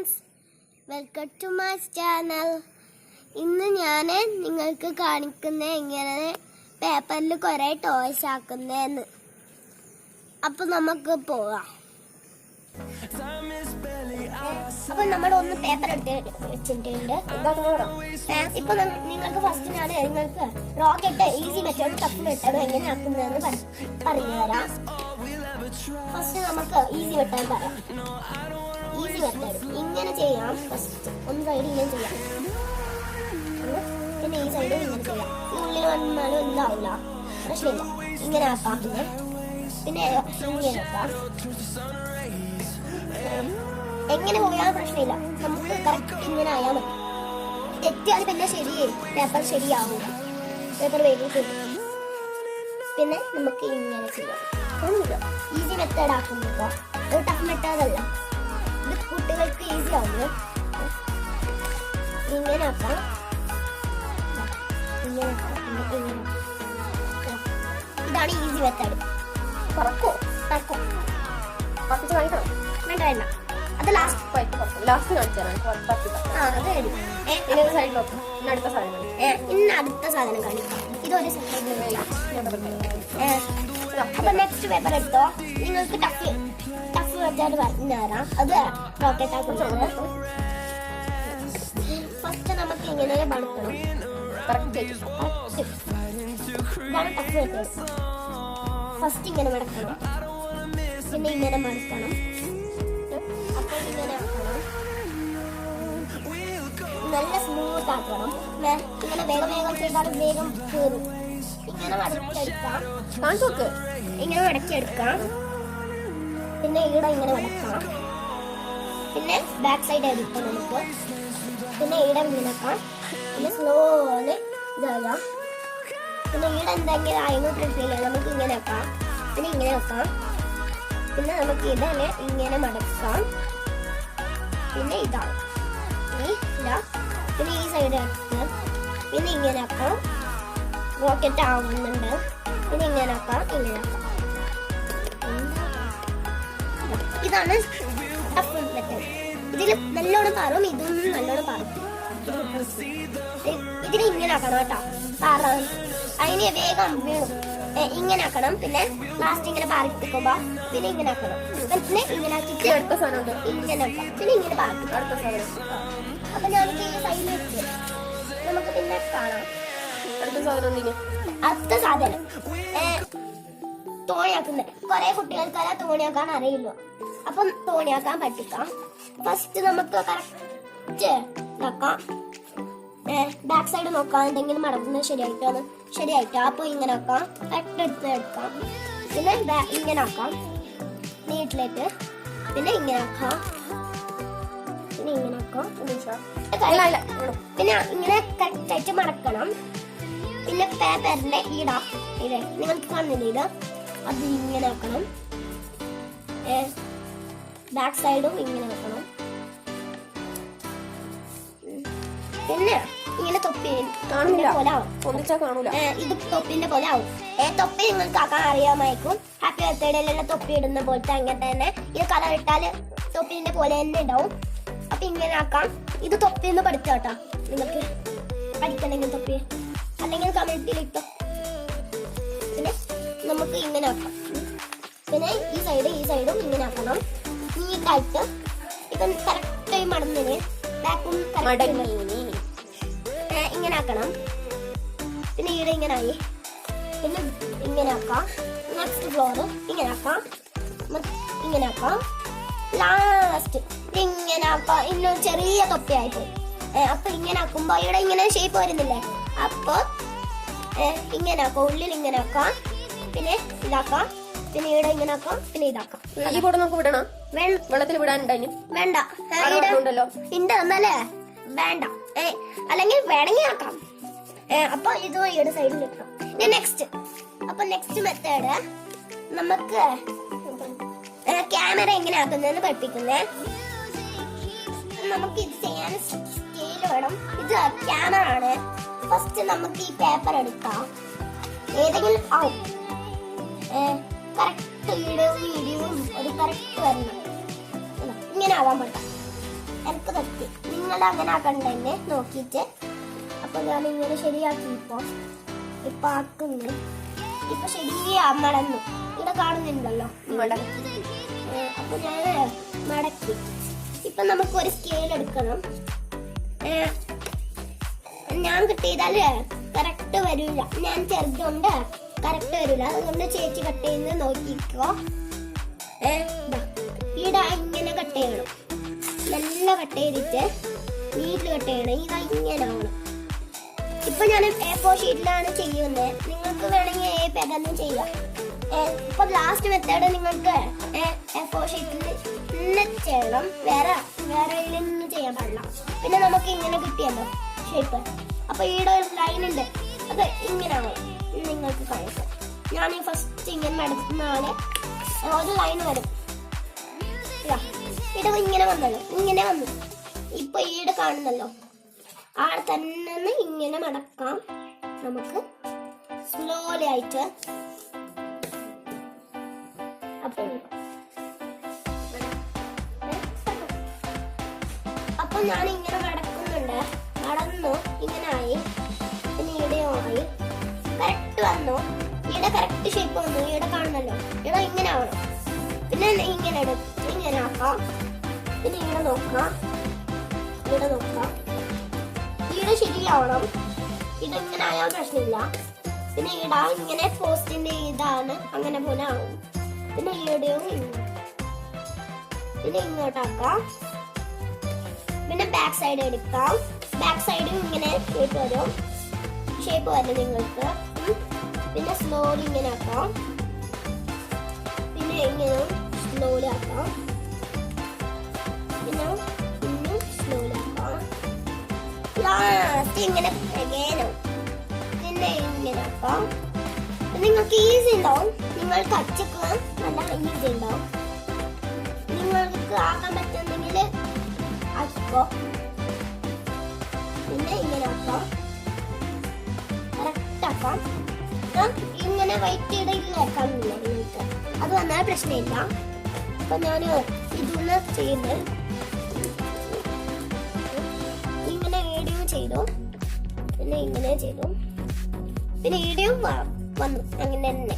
Friends welcome to my channel. ഇന്ന് ഞാൻ നിങ്ങൾക്ക് കാണിക്കുന്ന എങ്ങനെ പേപ്പറിൽ കുറേ ടോയ്സ് ആക്കുന്നതെന്ന് അപ്പൊ നമുക്ക് പോവാം. അപ്പൊ നമ്മൾ ഒന്ന് പേപ്പർ എടുത്ത് വെച്ചിട്ടുണ്ട്. ഇപ്പൊ നിങ്ങൾക്ക് ഫസ്റ്റ് ഞാൻ നിങ്ങൾക്ക് rocket easy method tough method എങ്ങനെ ആക്കുന്നതെന്ന് പറ- പറഞ്ഞു തരാം ഫസ്റ്റ് നമുക്ക് ഈസി മെത്തേഡ് പറയാം. ഈസി മെത്തേഡ് ഇങ്ങനെ ചെയ്യാം. ഫസ്റ്റ് ഒന്ന് സൈഡ് ഇങ്ങനെ ചെയ്യാം. പിന്നെ ഈ സൈഡ് ഇങ്ങനെ ചെയ്യാം. ഉള്ളിൽ വന്നാലും എന്താവില്ല പ്രശ്നമില്ല ഇങ്ങനെ ആക്കാം പിന്നെ. പിന്നെ ഇങ്ങനെ എങ്ങനെ പോയാലും പ്രശ്നമില്ല. നമുക്ക് കറക്റ്റ് ഇങ്ങനെ ആയാൽ മതി. തെറ്റിയാൽ പിന്നെ ശരിയേ പേപ്പർ ശരിയാവില്ല പേപ്പർ വേഗം കിട്ടും പിന്നെ നമുക്ക് ഇങ്ങനെ ചെയ്യാം. ഒന്നുമില്ല. ഈസി മെത്തേഡ് ആക്കുന്നില്ല ഒരു ടഫ് മെത്തേഡ് അല്ല. ഇത് കുട്ടികൾക്ക് ഈസി ആണ്. ഇങ്ങനെ ആക്കാം. ഇങ്ങനെ ഇങ്ങനെ ഇതാണ് ഈസി മെത്തേഡ് പറക്കോ പറക്കോ പറപ്പിച്ച് കാണിക്കണം വേണ്ട വേണ്ട. അത് ലാസ്റ്റ് പോയിട്ട് പറക്കും ലാസ്റ്റ് കാണിച്ചു തരാം പറപ്പിച്ച ആ അത് ഇനി സൈഡിൽ നോക്കും അടുത്ത സാധനം ഇന്ന് അടുത്ത സാധനം കാണിക്കാം. ഇതൊരു സെക്കൻഡ് അപ്പൊ നെക്സ്റ്റ് പേപ്പർ എടുത്തോ നിങ്ങൾക്ക് ടഫ് ടഫ് വെച്ചാൽ പറഞ്ഞു തരാം അത് റോക്കറ്റ് ആക്കുന്നത് ഫസ്റ്റ് നമുക്ക് ഇങ്ങനെ വെച്ചത് ഫസ്റ്റ് ഇങ്ങനെ മടക്കണം പിന്നെ ഇങ്ങനെ മടക്കണം അപ്പോൾ ഇങ്ങനെ ആക്കണം നല്ല സ്മൂത്ത് ആക്കണം ഇങ്ങനെ വേഗം വേഗം ചെയ്താൽ വേഗം കയറും ഇങ്ങനെ മടക്കിയെടുക്കാം കാണിച്ചു നോക്ക് ഇങ്ങനെ മടക്കിയെടുക്കാം പിന്നെ ഇവിടെ ഇങ്ങനെ മടക്കാം പിന്നെ ബാക്ക് സൈഡ് എടുക്കാം നമുക്ക് പിന്നെ ഇവിടെ ഇങ്ങനെ ആക്കാം പിന്നെ സ്ലോൽ ഇതാകാം പിന്നെ ഇവിടെ എന്തെങ്കിലും ആയെങ്കിൽ പ്രശ്നമില്ല നമുക്ക് ഇങ്ങനെ വെക്കാം. പിന്നെ ഇങ്ങനെ വെക്കാം. പിന്നെ നമുക്ക് ഇതന്നെ ഇങ്ങനെ മടക്കാം. പിന്നെ ഇതാണ് ഇതാ. പിന്നെ ഈ സൈഡ് വെക്കാം പിന്നെ ഇങ്ങനെ ആക്കാം റോക്കറ്റ് ആവുന്നുണ്ട് ഇത് ഇങ്ങനെ ഇങ്ങനെ ഇതാണ് ഇതിൽ നല്ലോണം പാറും ഇതൊന്നും നല്ലോണം പാറും. ഇതിന് ഇങ്ങനെ ആക്കണം കേട്ടോ. പാറാൻ. അതിന് വേഗം വീണു ഇങ്ങനെ ആക്കണം. പിന്നെ ലാസ്റ്റ് ഇങ്ങനെ പാറിപ്പിക്കുമ്പോ പിന്നെ ഇങ്ങനെ ആക്കണം. പിന്നെ ഇങ്ങനെ ആക്കിയിട്ട് അടുത്ത സാധനം ഇങ്ങനെ പിന്നെ ഇങ്ങനെ പാറിപ്പിക്കും അടുത്ത സാധനം. അപ്പൊ ഞാൻ ഈ നമുക്ക് പിന്നെ കാണാം. അടുത്ത സാധനം അടുത്ത സാധനം. തോണിയാക്കുന്നത്. കുറെ കുട്ടികൾക്കല്ല തോണിയാക്കാൻ അറിയില്ല. അപ്പം തോണിയാക്കാൻ പഠിക്കാം ഫസ്റ്റ് നമുക്ക് കറക്റ്റ് ഇതാക്കാം ബാക്ക് സൈഡ് നോക്കാം. എന്തെങ്കിലും മടക്കുന്നത് ശരിയായിട്ടാണ് ശരിയായിട്ടോ. അപ്പൊ ഇങ്ങനെ ആക്കാം കറക്റ്റ് എടുക്കാം. പിന്നെ ഇങ്ങനെ ആക്കാം നീട്ടിലേക്ക്. പിന്നെ ഇങ്ങനെ ആക്കാം പിന്നെ ഇങ്ങനെ ആക്കാം. പിന്നെ ഇങ്ങനെ കറക്റ്റായിട്ട് മടക്കണം. പിന്നെ പേപ്പറിന്റെ ഈട ഇത് നിങ്ങൾക്ക് കാണുന്നില്ല ഇത്? അത് ഇങ്ങനെ വെക്കണം. ബാക്ക് സൈഡും ഇങ്ങനെ വെക്കണം. പിന്നെ ഇങ്ങനെ തൊപ്പി. പോലെ ആവും. ഇത് തൊപ്പിന്റെ പോലെ ആവും. ഏ, തൊപ്പി നിങ്ങൾക്ക് ആക്കാൻ അറിയാമായിരിക്കും. ഹാപ്പി ബർത്ത്ഡേയിലുള്ള തൊപ്പി ഇടുന്ന പോലത്തെ അങ്ങനെ തന്നെ. ഇത് കളർ ഇട്ടാൽ തൊപ്പിന്റെ പോലെ തന്നെ ഉണ്ടാവും അപ്പൊ ഇങ്ങനെ ആക്കാം. ഇത് തൊപ്പിന്ന് പഠിച്ചോട്ടോ നിങ്ങൾക്ക് പഠിക്കണമെങ്കിൽ തൊപ്പി. അല്ലെങ്കിൽ കമ്മ്യൂണിറ്റിയിൽ ഇട്ടോ പിന്നെ നമുക്ക് ഇങ്ങനെ ആക്കാം പിന്നെ ഈ സൈഡ് ഈ സൈഡും ഇങ്ങനെ ആക്കണം. നീട്ടായിട്ട് ഇപ്പം കറക്റ്റായി മടന്നിന് ബാക്കും മടങ്ങി ഇങ്ങനെ ആക്കണം. പിന്നെ ഈടെ ഇങ്ങനെ ആയി. പിന്നെ ഇങ്ങനെ ആക്കാം. നെക്സ്റ്റ് ഫ്ലോർ ഇങ്ങനെ ആക്കാം. ഇങ്ങനെ ആക്കാം. ലാസ്റ്റ് ഇങ്ങനെ ആക്കാം. ഇന്നും ചെറിയ തൊപ്പിയായിട്ട് പോയി. അപ്പൊ ഇങ്ങനെ ആക്കുമ്പോ ഇവിടെ ഇങ്ങനെ ഷേപ്പ് വരുന്നില്ലേ? അപ്പൊ ഇങ്ങനെ ആക്കാം ഉള്ളിൽ ഇങ്ങനെ ആക്കാം പിന്നെ ഇതാക്കാം. പിന്നെ ഇവിടെ ഇങ്ങനെ ആക്കാം പിന്നെ ഇതാക്കാം. ഈ കൂടെ നമുക്ക് വിടണം? വെള്ളത്തിൽ വിടാനുണ്ടായിരുന്നു വേണ്ട. ഉണ്ടല്ലോ. ഉണ്ട് എന്നല്ലേ വേണ്ട. ഏ അല്ലെങ്കിൽ വേണമെങ്കിൽ ആക്കാം. അപ്പൊ ഇത് ഈയുടെ സൈഡിൽ ഇട്ടോ. നെക്സ്റ്റ് അപ്പൊ നെക്സ്റ്റ് മെത്തേഡ് നമുക്ക് ക്യാമറ എങ്ങനെ ആക്കുന്നതെന്ന് പഠിപ്പിക്കുന്നേ. നമുക്ക് ഇത് ചെയ്യാൻ സ്കെയിൽ വേണം. ഇത് ക്യാമറ ആണ്. ഫസ്റ്റ് നമുക്ക് ഈ പേപ്പർ എടുക്കാം. ഏതെങ്കിലും ആവും കറക്റ്റ് വീഡിയോ വീഡിയോയും ഒരു കറക്റ്റ് വരണം. ഇങ്ങനെ ആവാൻ പറ്റാം. എനിക്ക് പറ്റി. നിങ്ങൾ അങ്ങനെ ആക്കണ്ടെന്നെ നോക്കിയിട്ട്. അപ്പൊ ഞാൻ ഇങ്ങനെ ശരിയാക്കി ഇപ്പൊ ഇപ്പൊ ആക്കുന്നു ഇപ്പൊ ശരിയാ മടന്നു ഇവിടെ കാണുന്നുണ്ടല്ലോ അപ്പൊ ഞാൻ മടക്കി. ഇപ്പൊ നമുക്ക് ഒരു സ്കെയിൽ എടുക്കണം ഞാൻ കിട്ടിയതല്ലേ? കറക്റ്റ് വരില്ല ഞാൻ ചെറുതുകൊണ്ട് കറക്റ്റ് വരില്ല അതുകൊണ്ട് ചേച്ചി കട്ട് ചെയ്യുന്നത് നോക്കിക്കോ. ഈടാ ഇങ്ങനെ കട്ട് ചെയ്യണം. നല്ല കട്ട് ചെയ്തിട്ട് വീട്ടിൽ കട്ട് ചെയ്യണം. ഇതാ ഇങ്ങനെ ആവണം. ഇപ്പൊ ഞാൻ എ ഫോർ ഷീറ്റിലാണ് ചെയ്യുന്നത് നിങ്ങൾക്ക് വേണമെങ്കിൽ എ പേരൊന്നും ചെയ്യാം. ഇപ്പൊ ലാസ്റ്റ് മെത്തേഡ് നിങ്ങൾക്ക് എ ഫോർ ഷീറ്റിൽ ചെയ്യണം. വേറെ വേറെ ഇതിലൊന്നും ചെയ്യാൻ പാടില്ല. പിന്നെ നമുക്ക് ഇങ്ങനെ കിട്ടിയല്ലോ. ഷേപ്പ്. അപ്പൊ ഈടെ ഒരു ലൈൻ ഉണ്ട്. അത് ഇങ്ങനെ നിങ്ങൾക്ക് കാണിക്കാം ഞാൻ ഈ ഫസ്റ്റ് ഇങ്ങനെ നടത്തുന്നതാണ് ഒരു ലൈൻ വരും. ഇടവ് ഇങ്ങനെ വന്നല്ലോ ഇങ്ങനെ വന്നു. ഇപ്പൊ ഈടെ കാണുന്നല്ലോ. ആടെ തന്നെ ഇങ്ങനെ മടക്കാം നമുക്ക് സ്ലോലി ആയിട്ട്. അപ്പൊ അപ്പൊ ഞാൻ ഇങ്ങനെ മടന്നു ഇങ്ങനെ ആയി പിന്നെ ഇവിടെ ആയി. കറക്റ്റ് വന്നു. ഇവിടെ കറക്റ്റ് ഷേപ്പ് വന്നു. ഇവിടെ കാണുന്നല്ലോ. ഇവിടെ ഇങ്ങനെ ആവണം. പിന്നെ ഇങ്ങനെ എടുത്ത് ഇങ്ങനെ ആക്കാം. പിന്നെ ഇവിടെ നോക്കാം. ഇവിടെ നോക്കാം. ഇവിടെ ശരിയാവണം. ഇതിങ്ങനെ ആയാൽ പ്രശ്നമില്ല. പിന്നെ ഇട ഇങ്ങനെ പോസ്റ്റിന്റെ ഇതാണ് അങ്ങനെ പോലെ ആവും. പിന്നെ ഇവിടെയും. പിന്നെ ഇങ്ങോട്ടാക്കാം. പിന്നെ ബാക്ക് സൈഡ് എടുക്കാം. ബാക്ക് സൈഡും ഇങ്ങനെ ഷേപ്പ് വരും. ഷേപ്പ് വരും നിങ്ങൾക്ക്. പിന്നെ സ്ലോലി ഇങ്ങനെ ആക്കാം. പിന്നെ ഇങ്ങനെ സ്ലോലി ആക്കാം. പിന്നെ ഇന്നും സ്ലോലി ആക്കാം. ഇങ്ങനെ പ്രകേനം പിന്നെ ഇങ്ങനെ ആക്കാം. നിങ്ങൾക്ക് ഈസി ഉണ്ടാവും. നിങ്ങൾക്ക് അച്ചക്ക് നല്ല ഈസി ഉണ്ടാവും. നിങ്ങൾക്ക് ആക്കാൻ പറ്റുന്നെങ്കിൽ ആക്കിക്കോ പിന്നെ ഇങ്ങനെ ആക്കാം. കറക്റ്റ് അപ്പം ഇങ്ങനെ വൈറ്റ് ഇടയിലേക്കാം നിങ്ങൾക്ക്? അത് വന്നാൽ പ്രശ്നമില്ല. അപ്പൊ ഞാൻ ഇതൊന്ന് ചെയ്ത് ഇങ്ങനെ വീഡിയോ ചെയ്തു. പിന്നെ ഇങ്ങനെ ചെയ്തു. പിന്നെ വീഡിയോ വന്നു. അങ്ങനെ തന്നെ.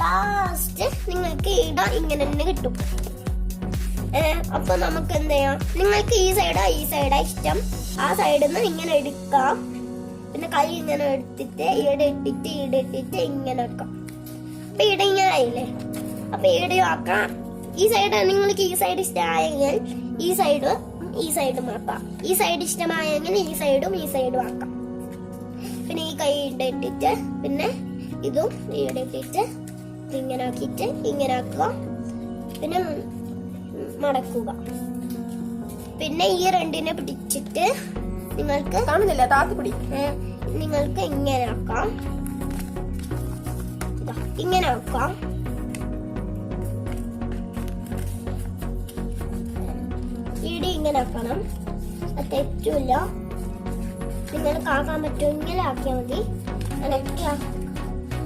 ലാസ്റ്റ് നിങ്ങൾക്ക് ഇട ഇങ്ങനെ തന്നെ കിട്ടും. അപ്പൊ നമുക്ക് എന്ത് ചെയ്യാം? നിങ്ങൾക്ക് ഈ സൈഡാ ഈ സൈഡാ ഇഷ്ടം. ആ സൈഡിൽ നിന്ന് ഇങ്ങനെ എടുക്കാം. പിന്നെ കൈ ഇങ്ങനെ എടുത്തിട്ട് ഈടെ ഇട്ടിട്ട് ഈടെ ഇട്ടിട്ട് ഇങ്ങനെ എടുക്കാം. അപ്പൊ ഈടെ ഇങ്ങനെ ആയില്ലേ? അപ്പൊ ഈടെ ആക്കാം. ഈ സൈഡ് നിങ്ങൾക്ക് ഈ സൈഡ് ഇഷ്ടമായെങ്കിൽ ഈ സൈഡ് ഈ സൈഡും ആക്കാം ഈ സൈഡ് ഇഷ്ടമായെങ്കിൽ ഈ സൈഡും ഈ സൈഡും ആക്കാം. പിന്നെ ഈ കൈ ഇവിടെ ഇട്ടിട്ട് പിന്നെ ഇതും ഇവിടെ ഇട്ടിട്ട് ഇങ്ങനെ ആക്കിയിട്ട് ഇങ്ങനെ ആക്കുക. പിന്നെ മടക്കുക. പിന്നെ ഈ രണ്ടിനെ പിടിച്ചിട്ട് നിങ്ങൾക്ക് കാണുന്നില്ല? താത്തി പിടി നിങ്ങൾക്ക് ഇങ്ങനെ വെക്കാം. ഇങ്ങനെ വെക്കാം. ഇടി ഇങ്ങനെ വെക്കണം. അത് തെറ്റില്ല. നിങ്ങൾക്ക് ആക്കാൻ ഇങ്ങനെ ആക്കിയാൽ മതി. എനിക്ക്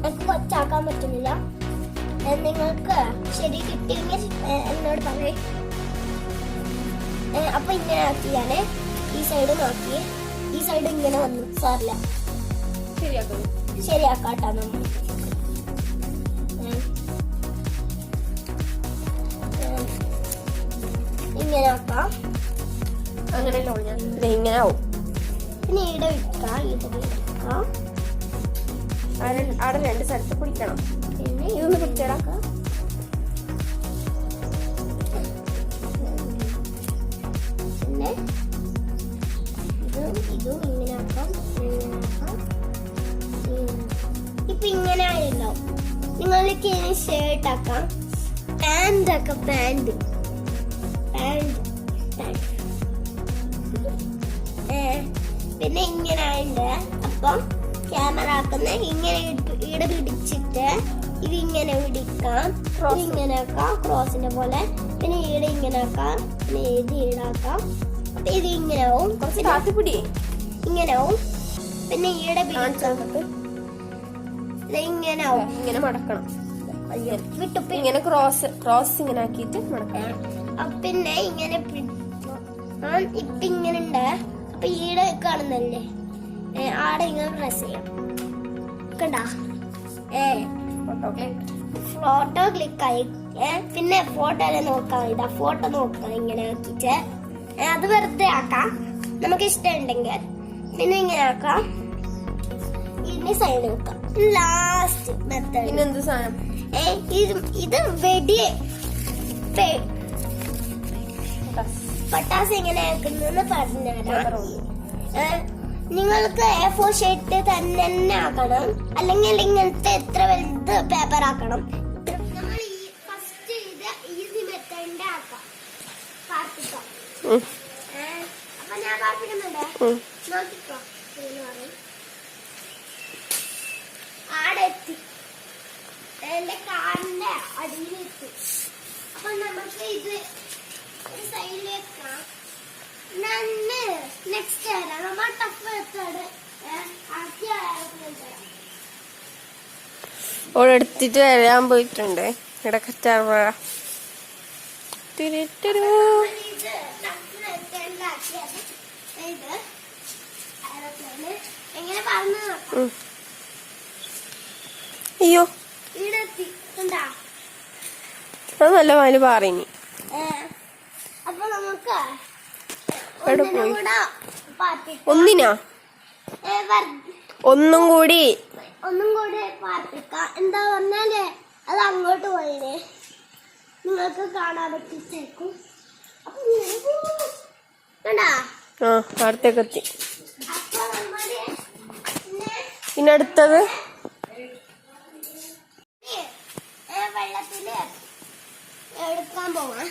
എനിക്ക് കൊച്ചാക്കാൻ പറ്റുന്നില്ല. നിങ്ങൾക്ക് ശരി കിട്ടിയെങ്കിൽ എന്നോട് പറയേ. അപ്പൊ ഇങ്ങനെ ആക്കി ഞാൻ ഈ സൈഡ് നോക്കി. ഈ സൈഡ് ഇങ്ങനെ വന്നു. സാറില്ല ശരിയാക്കാട്ടാ നമ്മൾ. ഇങ്ങനെ ആക്കാം. അങ്ങനെ ഇങ്ങനെ ആവും. പിന്നെ ഈട വിൽക്കാം ഇവിടെ വിൽക്കാം അവിടെ രണ്ട് സ്ഥലത്ത് പിടിക്കണം പിന്നെ ഇതൊന്ന് പിടിച്ചേടാ പിന്നെ ഇതും ഇതും ഇങ്ങനെ ആക്കാം ഇങ്ങനെ ആക്കാം. ഇപ്പൊ ഇങ്ങനെ ആയല്ലോ നിങ്ങൾക്ക് ഇനി ഷർട്ട് ആക്കാം. പാന്റ് ആക്കാം പാന്റ് പാന്റ് പിന്നെ ഇങ്ങനെ ആയിട്ട് അപ്പം ക്യാമറ ആക്കുന്ന ഇങ്ങനെ ഇട പിടിച്ചിട്ട് ഇത് ഇങ്ങനെ പിടിക്കാം. ക്രോസ് ഇങ്ങനെ ആക്കാം ക്രോസിന്റെ പോലെ. പിന്നെ ഈടെ ഇങ്ങനെ ആക്കാം. പിന്നെ ഇത് ഈടാക്കാം ഇത് ഇങ്ങനെ ആവും. കുറച്ച് താത്തിപ്പിടി ഇങ്ങനെ ആവും. പിന്നെ ഈടെ ഇങ്ങനെ ആവും. ഇങ്ങനെ മടക്കണം. വിട്ടു ഇങ്ങനെ ക്രോസ് ക്രോസ് ഇങ്ങനെ ആക്കിയിട്ട് മടക്കണം. പിന്നെ ഇങ്ങനെ ഇപ്പൊ ഇങ്ങനെ ഉണ്ട് അപ്പൊ ഈടെ കാണുന്നല്ലേ? ആടെ ഇങ്ങനെ പ്രസ് ചെയ്യാം. കണ്ടാ? ഏ ഫോട്ടോ ക്ലിക്ക് ഫോട്ടോ ക്ലിക്ക് ആയി. പിന്നെ ഫോട്ടോ നോക്കാം. ഇതാ ഫോട്ടോ നോക്കാം ഇങ്ങനെ ആക്കിട്ട് ഏ, അത് വെറുതെ ആക്കാം. നമുക്ക് ഇഷ്ടമുണ്ടെങ്കിൽ പിന്നെ ഇങ്ങനെ ആക്കാം. ഇനി സൈഡ് വെക്കാം. ലാസ്റ്റ് മെത്തേഡ് സാധനം? ഏ, ഇത് ഇത് വെടി പെ- പട്ടാസ്. എങ്ങനെ ആക്കുന്നു പറഞ്ഞുതരാം. നിങ്ങൾക്ക് എ ഫോർ ഷീറ്റ് തന്നെ തന്നെ ആക്കണം. അല്ലെങ്കിൽ ഇങ്ങനത്തെ എത്ര വലുത് പേപ്പർ ആക്കണം. നമ്മൾ ഈ ഫസ്റ്റ് ഇത് ഈസി മെത്തേഡിന്റെ ആക്കാം. പാർപ്പിക്കാം ഉം, ഏ, ഞാൻ പാർപ്പിക്കുന്നുണ്ട് നോക്കിക്കോ എന്ന് പറയും ആടെ എത്തി എന്റെ നമുക്ക് ഇത് നെക്സ്റ്റ് ടഫ് ആക്കി തരാം ഓളെടുത്തിട്ട് വരാൻ പോയിട്ടുണ്ട്. ഇവിടെ കറ്റാർവാഴ. തിരിട്ടിരു ഇത്. എങ്ങനെ പറഞ്ഞു അയ്യോ. അത് നല്ല മാൽ പാറിനി. അപ്പൊ നമുക്ക്. ഒന്നിനാ ഒന്നും കൂടി. ഒന്നും കൂടി പാർപ്പിക്കാം എന്താ പറഞ്ഞാലേ അത് അങ്ങോട്ട് പോയില്ലേ? നിങ്ങൾക്ക് കാണാൻ പറ്റിച്ചേക്കും. അപ്പൊ കണ്ടാ? ആ കത്തി എത്തി. പിന്നെ അടുത്തത്? വെള്ളത്തിൽ എടുക്കാൻ പോവാം.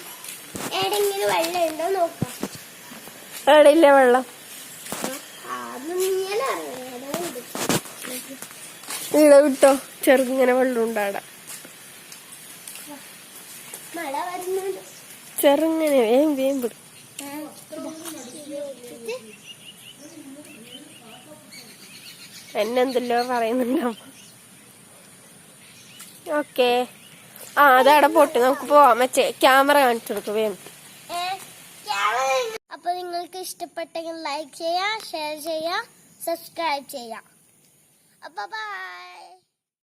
എവിടെങ്കിലും വെള്ളം ഉണ്ടോ നോക്കാം. അവിടെ ഇല്ല വെള്ളം ഇവിടെ വിട്ടോ. ചെറുങ്ങനെ വെള്ളം ഉണ്ടാടാ ചെറുങ്ങനെ വേം വേം വിടും. എന്നെന്തല്ലോ പറയുന്നുണ്ടോ ഓക്കെ. ആ അതവിടെ പോട്ട്. നമുക്ക് പോവാം. മറ്റേ ക്യാമറ കാണിച്ചു കൊടുക്കും വേം അപ്പൊ നിങ്ങൾക്ക് ഇഷ്ടപ്പെട്ടെങ്കിൽ ലൈക്ക് ചെയ്യാം ഷെയർ ചെയ്യാം സബ്സ്ക്രൈബ് ചെയ്യാം. അപ്പൊ ബൈ.